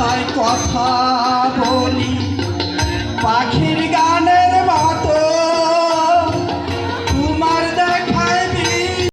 কথায় কথা বলি পাখির